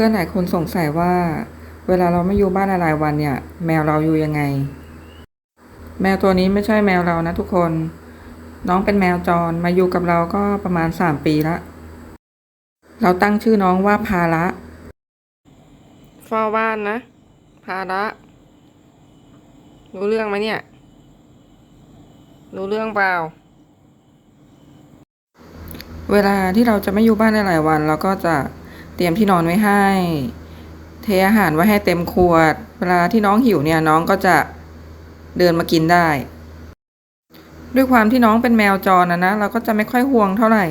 พื่อนหลายคนสงสัยว่า เวลาเราไม่อยู่บ้านหลายๆวันเนี่ย แมวเราอยู่ยังไง แมวตัวนี้ไม่ใช่แมวเรานะทุกคน น้องเป็นแมวจรมาอยู่กับเราก็ประมาณสามปีละเราตั้งชื่อน้องว่าภาระเฝ้าบ้านนะภาระรู้เรื่องไหมเนี่ย รู้เรื่องเปล่า เวลาที่เราจะไม่อยู่บ้านหลายๆวัน เราก็จะ เตรียมที่นอนไว้ให้ เทอาหารไว้ให้เต็มขวด เวลาที่น้องหิวเนี่ยน้องก็จะเดินมากินได้ ด้วยความที่น้องเป็นแมวจรนะนะเราก็จะไม่ค่อยห่วงเท่าไหร่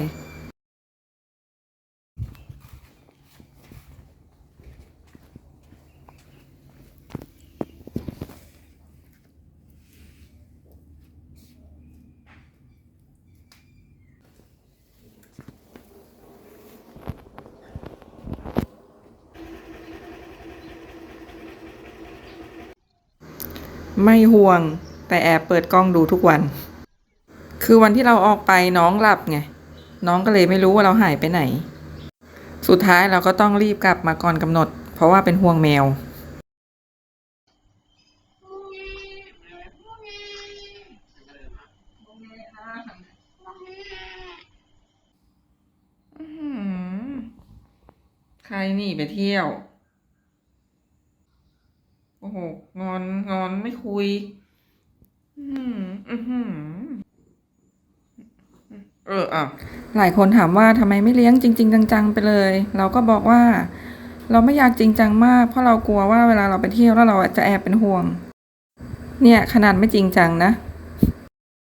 ไม่ห่วง แต่แอบเปิดกล้องดูทุกวัน คือวันที่เราออกไปน้องหลับไง น้องก็เลยไม่รู้ว่าเราหายไปไหน สุดท้ายเราก็ต้องรีบกลับมาก่อนกำหนด เพราะว่าเป็นห่วงแมว ใครหนีไปเที่ยว โอ้โห งอน งอนไม่คุย อืมอืมเอออะหลายคนถามว่าทำไมไม่เลี้ยงจริง ๆ จัง ๆ ไปเลย เราก็บอกว่า เราไม่อยากจริงจังมาก เพราะเรากลัวว่าเวลาเราไปเที่ยวแล้วเราจะแอบเป็นห่วง เนี่ยขนาดไม่จริงจังนะ